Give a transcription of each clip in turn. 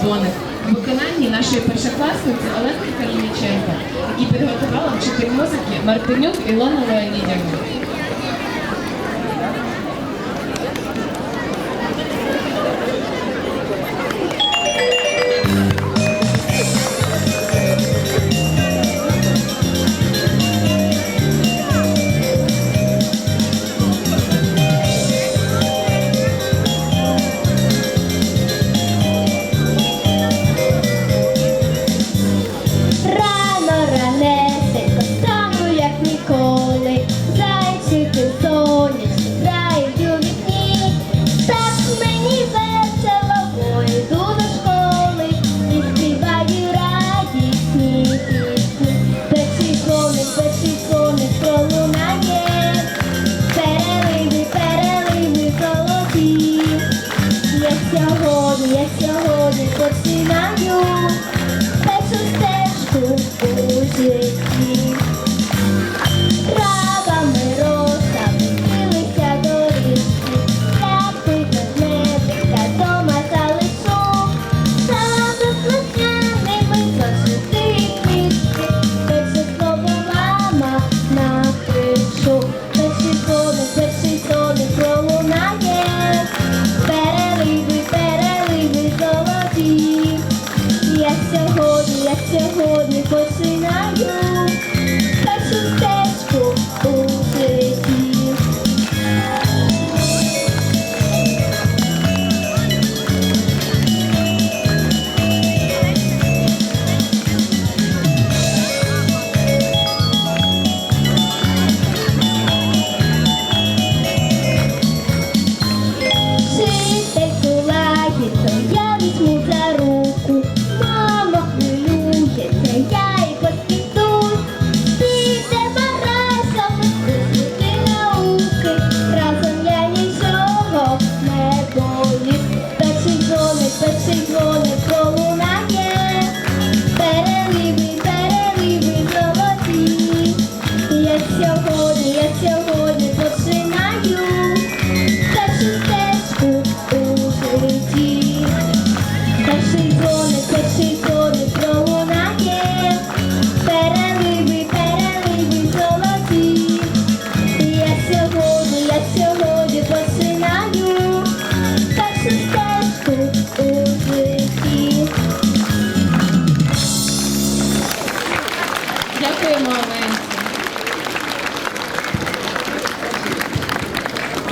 дзвоник в виконанні нашої першокласниці Оленки Калініченко, які підготувала вчитель музики Мартинюк Ілона Леонідівна.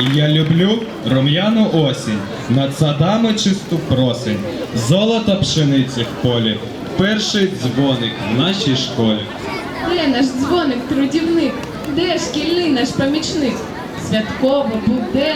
І я люблю рум'яну осінь, над садами чисту просень, золото пшениці в полі, перший дзвоник в нашій школі. Де наш дзвоник трудівник, де шкільний наш помічник? Святково буде